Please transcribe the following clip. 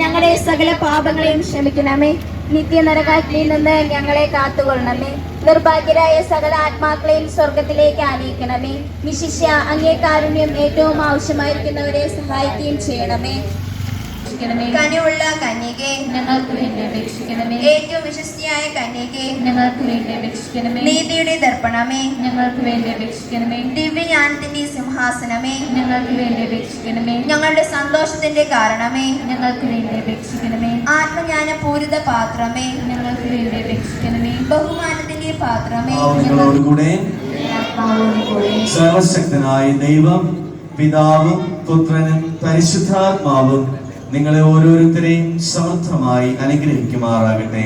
ഞങ്ങളുടെ സകല പാപങ്ങളെയും ക്ഷമിക്കണമേ. നിത്യനരകാറ്റിൽ നിന്ന് ഞങ്ങളെ കാത്തുകൊള്ളണമേ. നിർഭാഗ്യരായ സകല ആത്മാക്കളെയും സ്വർഗത്തിലേക്ക് ആനയിക്കണമേ. വിശിഷ്യ അങ്ങേ കാരുണ്യം ഏറ്റവും ആവശ്യമായിരിക്കുന്നവരെ സഹായിക്കുകയും ചെയ്യണമേ. രക്ഷിക്കണമേ. കനിവുള്ള കന്യകെ. ഞങ്ങൾക്ക് വേണ്ടി അപേക്ഷിക്കണമേ ഏറ്റവും വിശ്വസ്തിയായ കന്യകെ. ഞങ്ങൾക്ക് വേണ്ടി അപേക്ഷിക്കണമേ നീതിയുടെ ദർപ്പണമേ. ഞങ്ങൾക്ക് വേണ്ടി അപേക്ഷിക്കണമേ ദിവ്യജ്ഞാനത്തിന്റെ സിംഹാസനമേ. ഞങ്ങൾക്ക് വേണ്ടി അപേക്ഷിക്കണമേ ഞങ്ങളുടെ സന്തോഷത്തിന്റെ കാരണമേ. ഞങ്ങൾക്ക് വേണ്ടി അപേക്ഷിക്കണമേ ആത്മജ്ഞാന പൂരിത പാത്രമേ. ഞങ്ങൾക്ക് വേണ്ടി അപേക്ഷിക്കണമേ ബഹുമാനത്തിന്റെ പാത്രമേ. ആത്മാവോടുകൂടെ. സർവശക്തനായ ദൈവം പിതാവും പുത്രനും പരിശുദ്ധാത്മാവും നിങ്ങളെ ഓരോരുത്തരെയും സമൃദ്ധമായി അനുഗ്രഹിക്കുമാറാകട്ടെ.